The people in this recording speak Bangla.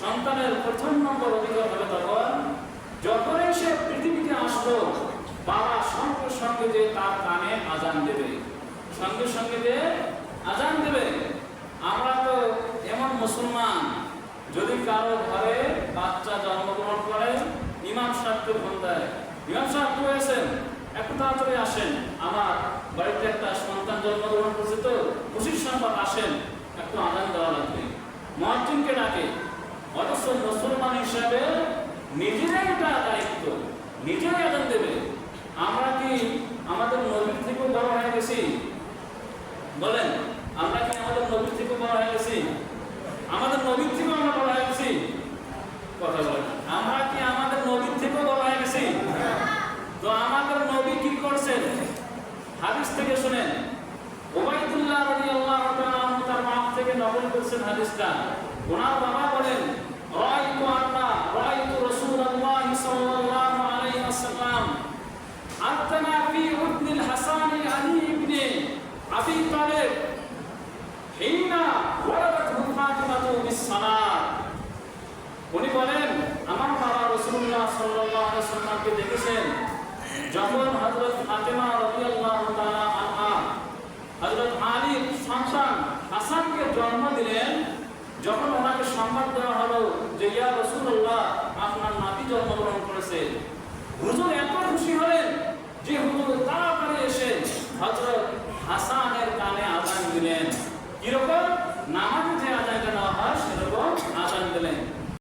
সন্তানের প্রথম নম্বর অধিকার হবে তখন যখনই সে পৃথিবীতে আসলো, বাবা সঙ্গে সঙ্গে যে তার কানে আজান দেবে। সঙ্গে সঙ্গে যে আজান দেবে। আমরা তো এমন মুসলমান, যদি কারও ঘরে বাচ্চা জন্মগ্রহণ করে, ইমাম সাহেবকে ফোন দেয় ইমাম সাহেব রয়েছেন একটু তাড়াতাড়ি আসেন। আমার বাড়িতে একটা সন্তান জন্মগ্রহণ করছে তো খুশির সংবাদ আসেন, একটু আদান দেওয়া লাগবে। মহাজিনকে ডাকে অথচ মুসলমান হিসাবে নিজেরাই এটা দায়িত্ব নিজেরাই আদান দেবে। আমরা কি আমাদের নবীর থেকেও বড় হয়ে গেছি? বলেন, আমরা কি আমাদের নবীর থেকে বড় হয়ে গেছি? আমাদের নবীর থেকেও আমরা বড় হয়ে গেছি? কথা বলেন। আমরা কি আমাদের নবীর থেকেও বড় হয়ে গেছি? তো আমাদের নবী কি করছেন? হাদিস থেকে শুনেন। ওবাইদুল্লাহ রাদিয়াল্লাহু তাআলা তার বাপ থেকে নকল করছেন হাদিসটা। ওনার বাবা সাল্লাল্লাহু দেখেছেন, যখন হযরত ফাতেমা রাদিয়াল্লাহু তাআলা আনহা, হযরত সন্তান হাসানকে জন্ম দিলেন, যখন ওনাকে সংবাদ দেওয়া হলো যে, ইয়া রাসূলুল্লাহ, আপনার নাতি জন্মগ্রহণ করেছে।